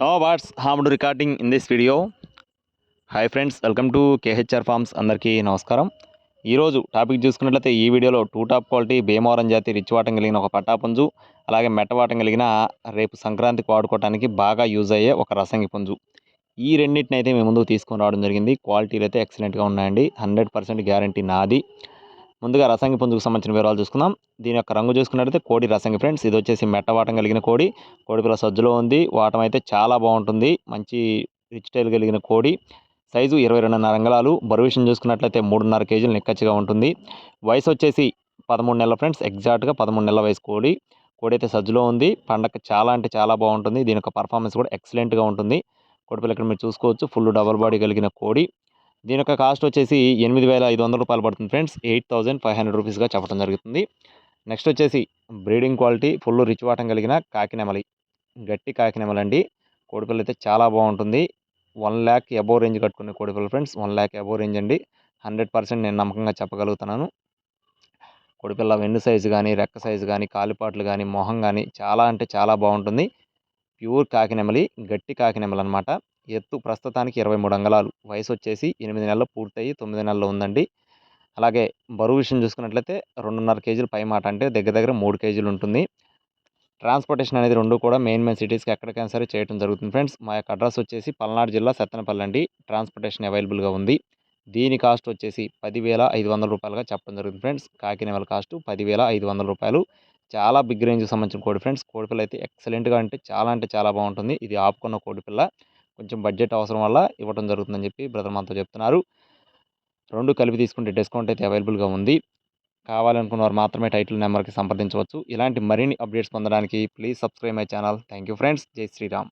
No what's harm to recording in this video hi friends welcome to KHR farms అందరికీ నమస్కారం ఈరోజు topic చూసుకున్నట్లయితే ఈ వీడియోలో టూ టాప్ క్వాలిటీ భీమవరం జాతి రిచ్ వాటం కలిగిన ఒక పట్టాపుంజు అలాగే మెట్టవాటం కలిగిన రేపు సంక్రాంతికి వాడుకోవడానికి బాగా యూజ్ అయ్యే ఒక రసంగి పుంజు. ఈ రెండింటిని అయితే మేము ముందు తీసుకొని రావడం జరిగింది. క్వాలిటీలు అయితే ఎక్సలెంట్గా ఉన్నాయండి. హండ్రెడ్ పర్సెంట్ గ్యారంటీ నాది. ముందుగా రసంగి పుంజుకు సంబంధించిన వివరాలు చూసుకుందాం. దీని యొక్క రంగు చూసుకున్నట్లయితే కోడి రసంగి ఫ్రెండ్స్. ఇది వచ్చేసి మెట్టవాటం కలిగిన కోడి. కోడి పిల్ల సజ్జులో ఉంది. వాటం అయితే చాలా బాగుంటుంది. మంచి రిచ్ టైల్ కలిగిన కోడి. సైజు ఇరవై రెండున్నర అంగళాలు. బరువు విషయం చూసుకున్నట్లయితే మూడున్నర కేజీలు నిక్కచ్చిగా ఉంటుంది. వయసు వచ్చేసి పదమూడు నెలల ఫ్రెండ్స్. ఎగ్జాక్ట్గా పదమూడు నెలల వయసు కోడి. కోడి అయితే సజ్జులో ఉంది. పండగ చాలా అంటే చాలా బాగుంటుంది. దీని యొక్క పర్ఫార్మెన్స్ కూడా ఎక్సలెంట్గా ఉంటుంది. కోడి పిల్ల ఇక్కడ మీరు చూసుకోవచ్చు. ఫుల్ డబల్ బాడీ కలిగిన కోడి. దీని యొక్క కాస్ట్ వచ్చేసి ఎనిమిది వేల ఐదు వందల రూపాయలు పడుతుంది friends eight thousand five hundred రూపీస్గా చెప్పడం జరుగుతుంది. నెక్స్ట్ వచ్చేసి బ్రీడింగ్ క్వాలిటీ ఫుల్ రిచ్ వాటం కలిగిన కాకినెమలి. గట్టి కాకినెమలి అండి కోడిపిల్ల అయితే చాలా బాగుంటుంది. వన్ ల్యాక్ అబోవ్ రేంజ్ కట్టుకునే కోడిపిల్ల friends one lakh above range అండి. హండ్రెడ్ పర్సెంట్ నేను నమ్మకంగా చెప్పగలుగుతున్నాను. కోడిపిల్ల వెన్ను సైజు కానీ రెక్క సైజు కానీ కాలిపాట్లు కానీ మొహం కానీ చాలా అంటే చాలా బాగుంటుంది. ప్యూర్ కాకినెమలి గట్టి కాకినెమలి అనమాట ఎత్తు ప్రస్తుతానికి ఇరవై మూడు అంగళాలు. వయసు వచ్చేసి ఎనిమిది నెలలు పూర్తయి తొమ్మిది నెలలు ఉందండి. అలాగే బరువు విషయం చూసుకున్నట్లయితే రెండున్నర కేజీలు పై మాట అంటే దగ్గర దగ్గర మూడు కేజీలు ఉంటుంది. ట్రాన్స్పోర్టేషన్ అనేది రెండు కూడా మెయిన్ మెయిన్ సిటీస్కి ఎక్కడికైనా సరే చేయడం జరుగుతుంది ఫ్రెండ్స్. మా యొక్క అడ్రస్ వచ్చేసి పల్నాడు జిల్లా సత్తెనపల్లి అండి. ట్రాన్స్పోర్టేషన్ అవైలబుల్గా ఉంది. దీని కాస్ట్ వచ్చేసి పదివేల ఐదు వందల రూపాయలుగా చెప్పడం జరుగుతుంది ఫ్రెండ్స్. కాకినేవల కాస్ట్ పదివేల ఐదు వందల రూపాయలు. చాలా బిగ్ రేంజ్కి సంబంధించిన కోడి ఫ్రెండ్స్. కోడిపిల్ల అయితే ఎక్సలెంట్గా అంటే చాలా అంటే చాలా బాగుంటుంది. ఇది ఆపుకున్న కోడిపిల్ల కొంచెం బడ్జెట్ అవసరం వల్ల ఇవ్వడం జరుగుతుందని చెప్పి బ్రదర్ మనతో చెప్తున్నారు. రెండు కలిపి తీసుకుంటే డిస్కౌంట్ అయితే అవైలబుల్గా ఉంది. కావాలనుకున్న వారు మాత్రమే టైటిల్ నెంబర్కి సంప్రదించవచ్చు. ఇలాంటి మరిన్ని అప్డేట్స్ పొందడానికి please subscribe my channel. Thank you friends. జై శ్రీరామ్.